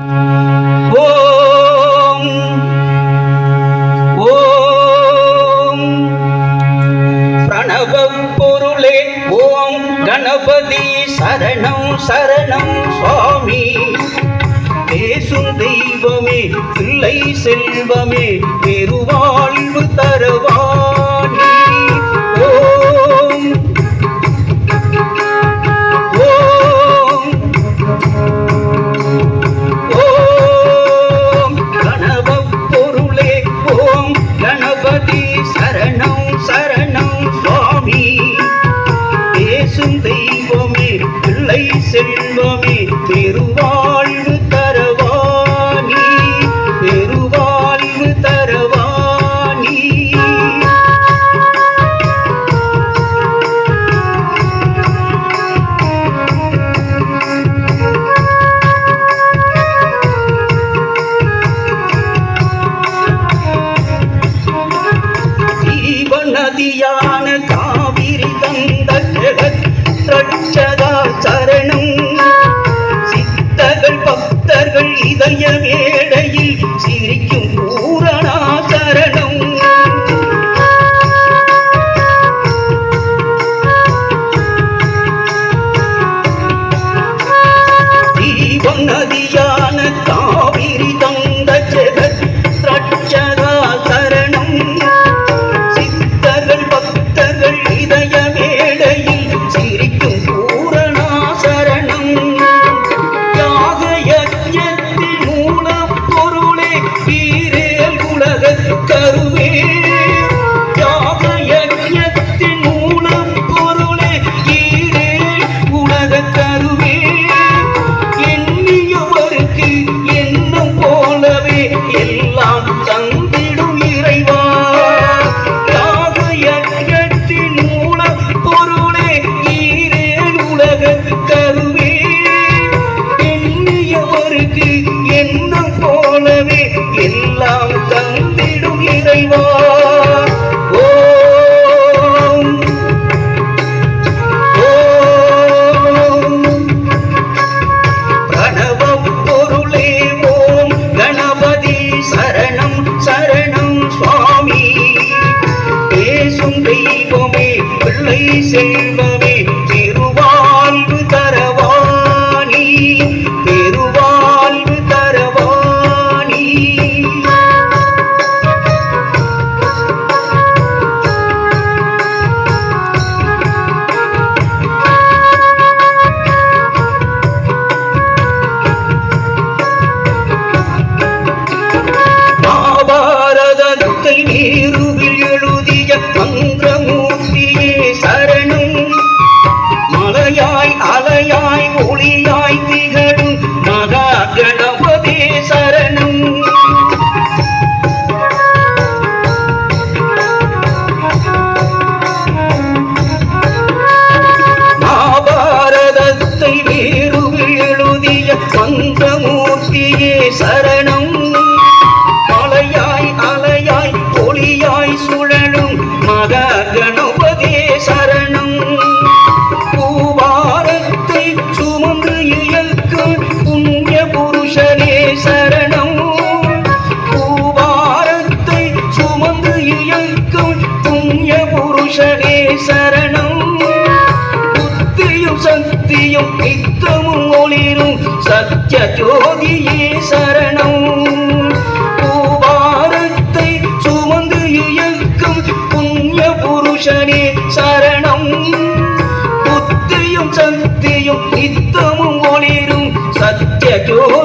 ஓம். ஓம். பிரணவ பொருளே ஓம். கணபதி சரணம் சரணம் சுவாமி. பேசும் தெய்வமே பிள்ளை செல்வமே பெருவாழ்வு தருவார். நதியான காவிரி தந்த ஜெகத்ரட்சதா சரணம். சித்தர்கள் பக்தர்கள் இதய வேளையில் தங்க செல்வமே திருவாழ்வு தரவாணி பெருவாழ்வு தரவாணி. மாபாரதத்தை நீ Maria. சக்தியும் நித்தமும் ஒளிரும். சத்திய ஜோதியே சரணம். பூபாரத்தை சுமந்து இயக்கும் புண்ணிய புருஷனே சரணம். புத்தியும் சக்தியும் நித்தமும் ஒளிரும். சத்திய ஜோதி